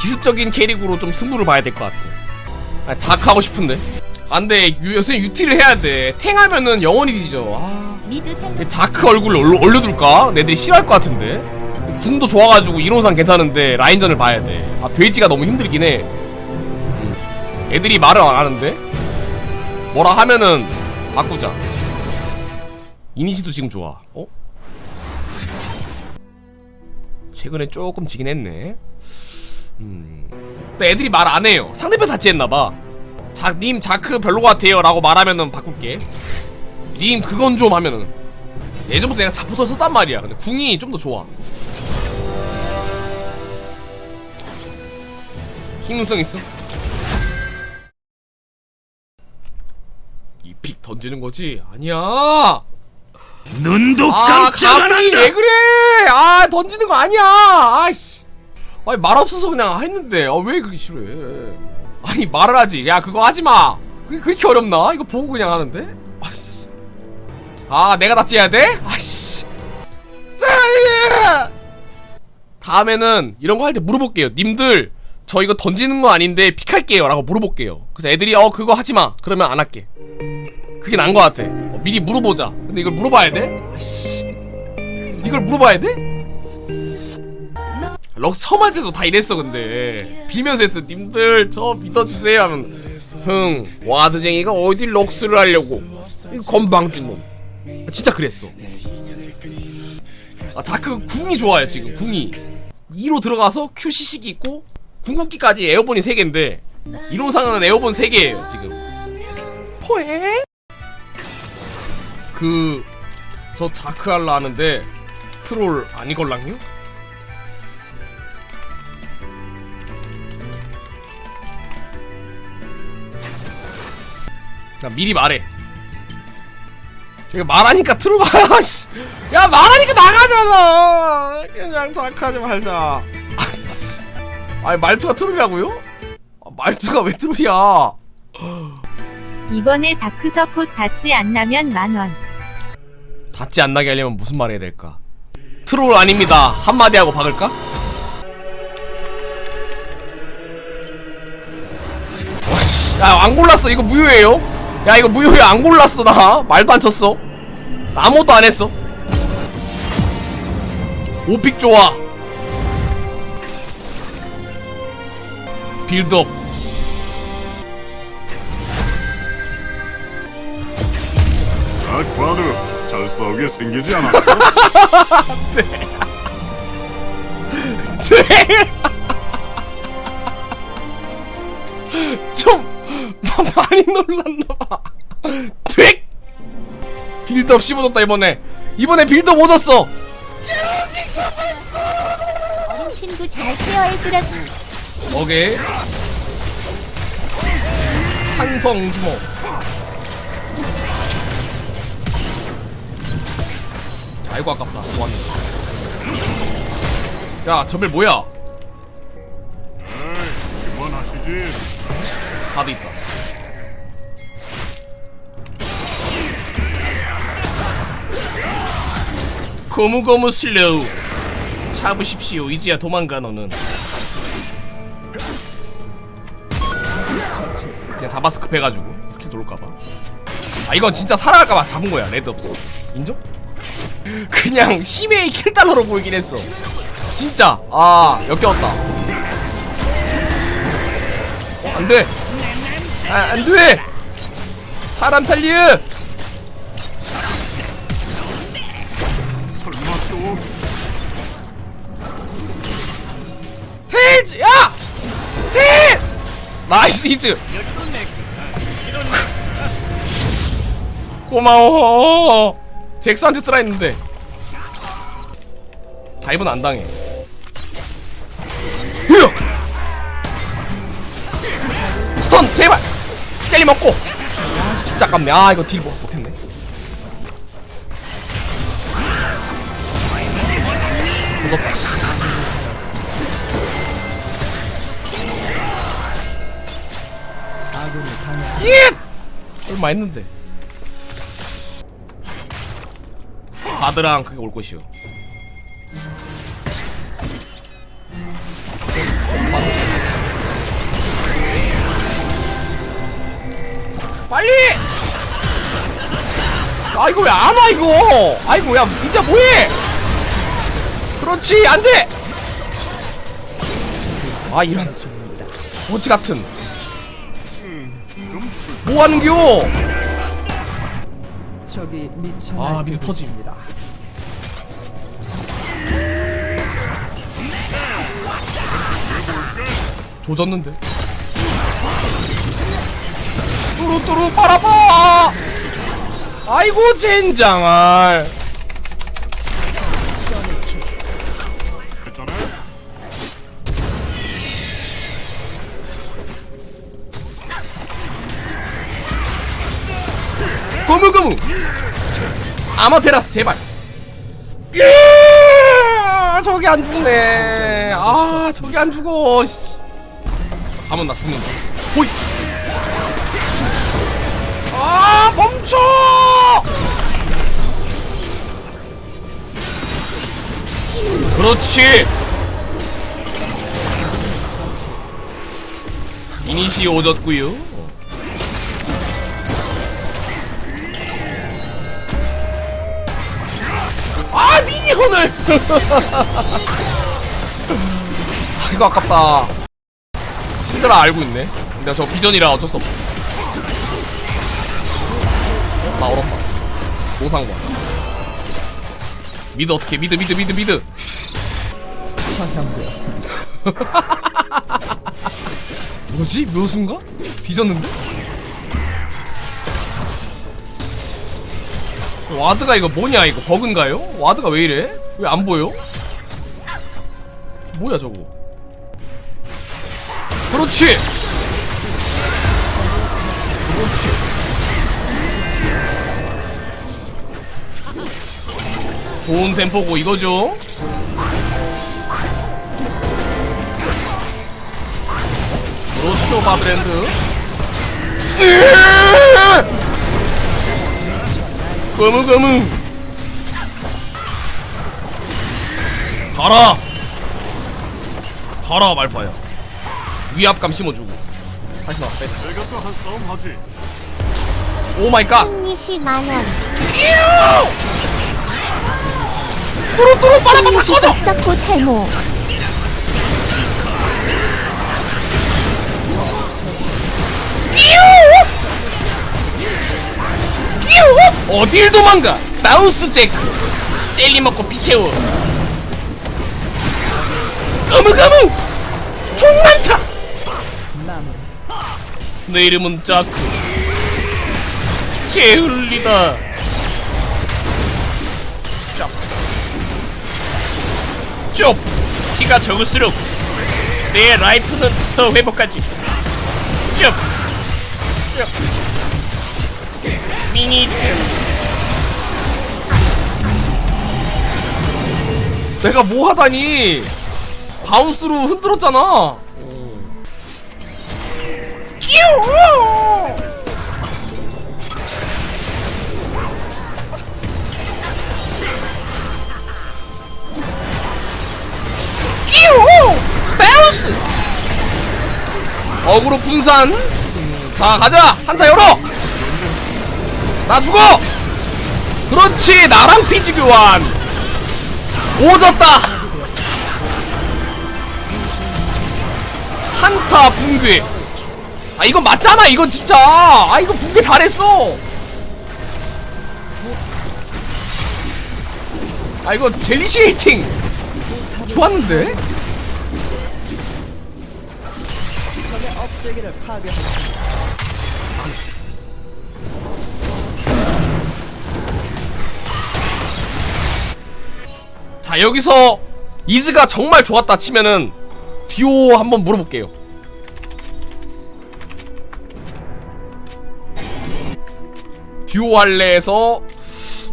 기습적인 캐릭으로 좀 승부를 봐야 될 것 같아. 아, 작 하고 싶은데. 안돼 요새 유티를 해야 돼. 탱 하면은 영원히 뒤져. 아, 탱이 자크 얼굴 올려, 올려둘까? 내들이 싫어할 것 같은데. 궁도 좋아가지고 이론상 괜찮은데 라인전을 봐야 돼. 아 돼지가 너무 힘들긴 해. 음. 애들이 말을 안 하는데. 뭐라 하면은 바꾸자. 이니시도 지금 좋아. 어? 최근에 조금 지긴 했네. 음. 애들이 말 안 해요. 상대편 다치했나봐. 자, 님 자크 별로 같아요. 라고 말하면은 바꿀게. 님 그건 좀 하면은. 예전부터 내가 자포터 썼단 말이야. 근데 궁이 좀 더 좋아. 힘성 있어. 이 픽 던지는 거지? 아니야. 눈도 아, 깜짝 안 가문이 한다. 왜 그래? 아, 던지는 거 아니야. 아이씨. 아니, 말 없어서 그냥 했는데. 아, 왜 그렇게 싫어해? 아니, 말을 하지. 야, 그거 하지 마. 그게 그렇게 어렵나? 이거 보고 그냥 하는데? 아이씨. 아, 내가 다 째야 돼? 아이씨. 아, 예. 다음에는 이런 거 할 때 물어볼게요. 님들, 저 이거 던지는 거 아닌데 픽할게요. 라고 물어볼게요. 그래서 애들이, 어, 그거 하지 마. 그러면 안 할게. 그게 것 같아. 어, 미리 물어보자. 근데 이걸 물어봐야 돼? 아씨. 이걸 물어봐야 돼? 때도 다 이랬어 근데. 빌면서 했어. 님들 저 믿어주세요. 하면 흥 와드쟁이가 어디 럭스를 하려고. 이 건방진 놈. 아, 진짜 그랬어. 아 자크 궁이 좋아요 지금 궁이. 2로 들어가서 Q 시식이 있고 궁극기까지 에어본이 3개인데 이론상은 에어본 3개예요 지금. 포에 그 저 자크 할라 하는데 트롤 아니걸랑요? 나 미리 말해. 이거 말하니까 트롤 가. 씨. 야 말하니까 나가잖아. 그냥 자크하지 말자. 아씨. 아니 말투가 트롤이라고요? 아, 말투가 왜 트롤이야? 이번에 자크 서폿 닿지 않나면 만원 닿지 안 나게 하려면 무슨 말 해야 될까? 트롤 아닙니다. 한마디 하고 박을까? 와씨, 야, 안 골랐어. 이거 무효예요? 야, 이거 무효야. 안 골랐어, 나. 말도 안 쳤어. 아무것도 안 했어. 오픽 좋아. 빌드업. 딱 봐도 잘 싸우게 생기지 않았어? 좀 많이 놀랐나봐. 돼! 빌드업 씹어줬다 이번에. 이번에 빌드업 얻었어. 어린 친구 잘 케어해주라고 오케이. 한성 주모. 아이고 아깝다. 좋았는데. 야, 저벨 뭐야? 에이, 그만하시지. 가드 있다. 고무고무 슬로우 잡으십시오 이제야 도망가 너는 그냥 잡아서 급해가지고 스킬 돌까봐 아 이건 진짜 살아갈까봐 잡은 거야 레드 없어 인정? 그냥 심해의 킬달러로 보이긴 했어 진짜 아 역겨웠다 어, 안돼 아, 안 돼! 사람 또 헤이즈! 야! 헤이! 나이스 히즈! 고마워! 잭스한테 쓰라 했는데. 다이브는 안 당해. 휴! 스톤! 제발! 젤리 먹고! 아, 진짜 아깝네. 아, 이거 딜 못- 못했네. 조졌다. 씨. 예! 얼마 했는데 바드랑 그게 올 것이오 빨리! 아 이거 왜 안 와 이거? 아이고 야 진짜 뭐해? 그렇지 안돼! 아 이런 거지 같은 뭐 하는겨? 적이 미쳐 아, 터짐. 있습니다. 조졌는데 뚜루뚜루 빨아봐 아이고 했잖아. 고무고무 아마테라스 제발 예! 저기 안 죽네 아 저기 안 죽어 씨. 가면 나 죽는다 호이 아 멈춰 그렇지. 이니시 오졌구요. 아 미니언을! 아 이거 아깝다. 신드라 알고 있네. 근데 저 비전이라 어쩔 수 없어 나 얼었다. 노상관 미드 어떻게 미드 미드 미드 미드. 처형되었습니다. 뭐지? 묘수인가? 뒤졌는데? 와드가 이거 뭐냐 이거? 버그인가요? 와드가 왜 이래? 왜 안 보여? 뭐야 저거? 그렇지! 그렇지 좋은 템포고 이거죠? 그렇죠 바브랜드? 거무 거무! 가라! 가라 말파야. 위압감 심어주고. 다시 나와 빼 내가 또 한 싸움 하지. 오 마이 갓! 승리시 만원. 뚜루 뚜루 빠라빠라 승리시 꺼져! 박사코 탈모. 어딜 도망가? 바운스 제크 젤리 먹고 피 채워. 거무거무! 총 많다 내 이름은 자크 제흘리다 쪽. 피가 적을수록 내 라이프는 더 회복하지. 쭉. 쭉. 미니 내가 뭐 하다니? 바운스로 흔들었잖아. 끼우 바운스. 어그로 분산. 자 가자! 한타 열어! 나 죽어! 그렇지! 나랑 피지 교환 오졌다! 한타 붕괴. 아 이건 맞잖아 이건 진짜. 아 이거 붕괴 잘했어. 아 이거 젤리시에이팅. 좋았는데 업체계를 파괴했습니다. 자 여기서 이즈가 정말 좋았다 치면은 듀오 한번 물어볼게요 듀오 할래에서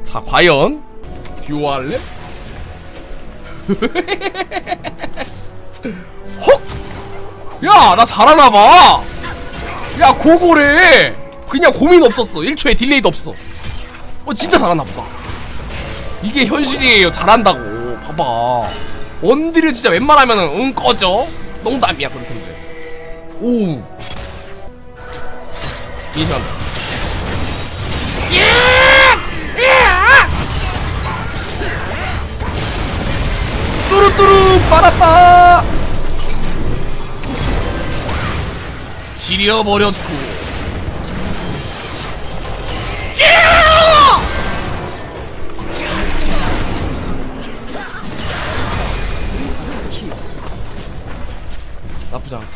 자 과연 듀오 할래? 헉! 야나 잘하나봐. 야 고고래. 그냥 고민 없었어. 1초에 딜레이도 없어. 어 진짜 잘하나보다. 이게 현실이에요. 잘한다고. 봐봐. 원딜은 진짜 웬만하면은 응 꺼져. 농담이야 그렇던데 오. 이해한다 뚜루뚜루 빠라빠 지려버렸고. 나쁘지 않다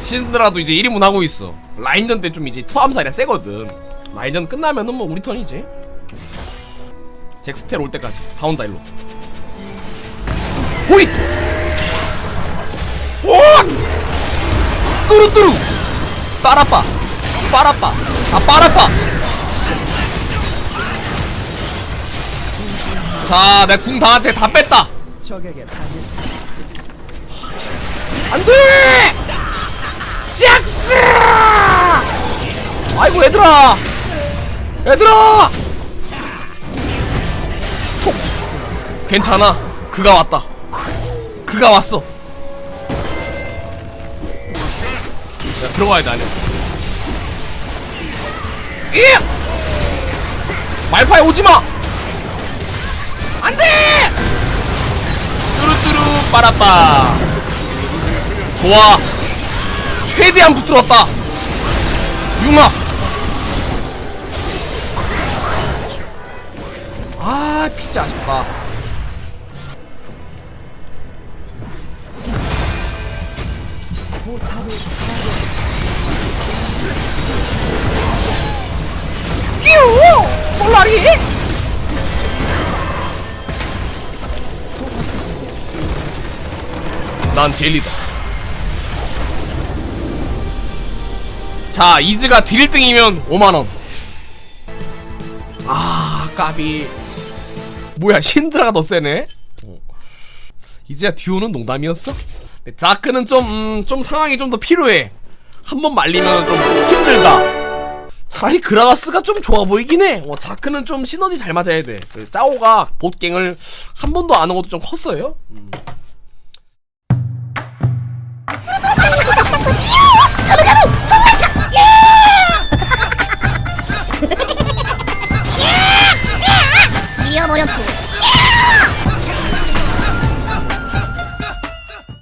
신드라도 이제 1인분 하고 있어. 라인전 때 좀 이제 투함살이라 세거든. 라인전 끝나면은 뭐 우리 턴이지. 잭스텔 올 때까지. 가온다 일로. 호잇 빠라빠. 빠라빠. 아 빠라빠. 자 내 궁 다한테 다 뺐다. 안돼! 잭스! 아이고 얘들아! 얘들아! 톡! 괜찮아. 그가 왔다. 그가 왔어. 야 들어가야 돼 안에 예! 말파에 오지마! 안돼! 뚜루뚜루 빠라빠. 좋아. 최대한 붙들었다. 융합. 아 피자 아쉽다 끼우 솔라리! 난 젤리다. 자 이즈가 딜 1등이면 5만원. 아 까비. 뭐야 신드라가 더 세네? 어. 이제야 듀오는 농담이었어? 자크는 좀, 음, 좀 상황이 좀 더 필요해. 한 번 말리면 좀 힘들다 차라리 그라가스가 좀 좋아 보이긴 해. 어, 자크는 좀 시너지 잘 맞아야 돼. 그 짜오가 보갱을 한 번도 안 한 것도 좀 컸어요. 음. 지어버렸고